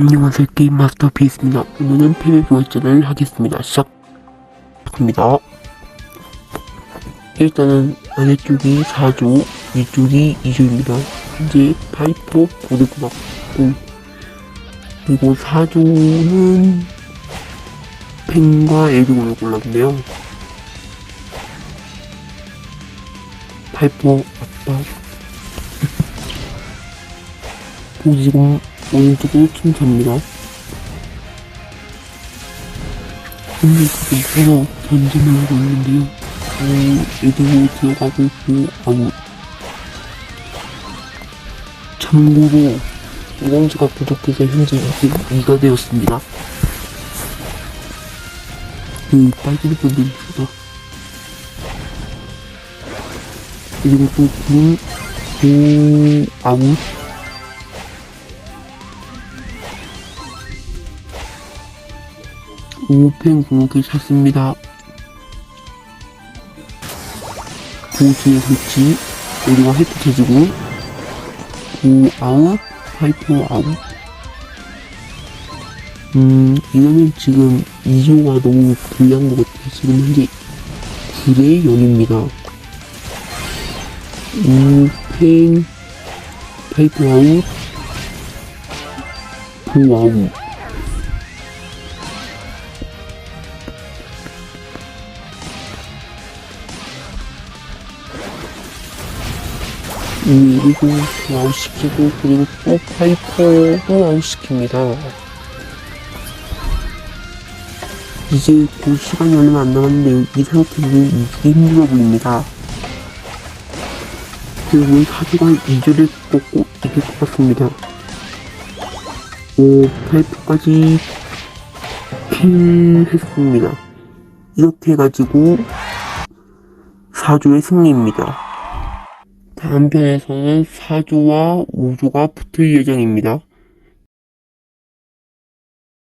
안녕하세요 게임 마스터 비스입니다. 오늘은 패배 교환전을 하겠습니다. 시작합니다. 일단은 아래쪽이 4조, 위쪽이 2조입니다. 현재 파이퍼 보드가 맞고 그리고 4조는 펜과 에드곤을 골랐네요. 파이퍼 아빠 보지금 오늘도 일좀 잡니다. 오늘 그래서 전쟁을 하고 있는데요. 음, 이동을 들어가고 있으니 아무. 참고로, 이동수가 부족해서 현재 2가 되었습니다. 음, 빨간 분들이 있어. 그리고 또 그, 그, 아무. 5펜 구멍이 샀습니다. 고수의 설치, 우리가 획득 해주고, 고 아웃, 파이프 아웃. 음, 이거는 지금 2조가 너무 불리한 것 같아요. 지금 현재 9대 0입니다. 5펜, 파이프 아웃, 고 아웃. 그리고 아웃시키고 그리고 또 파이퍼도 아웃시킵니다. 이제 그 시간이 얼마 안 남았는데 이 상태는 이기기 힘들어 보입니다. 그리고 사주가 2주를 꺾고 이길 것 같습니다. 오, 파이퍼까지 킬했습니다. 이렇게 해가지고 4주의 승리입니다. 다음 편에서는 4조와 5조가 붙을 예정입니다.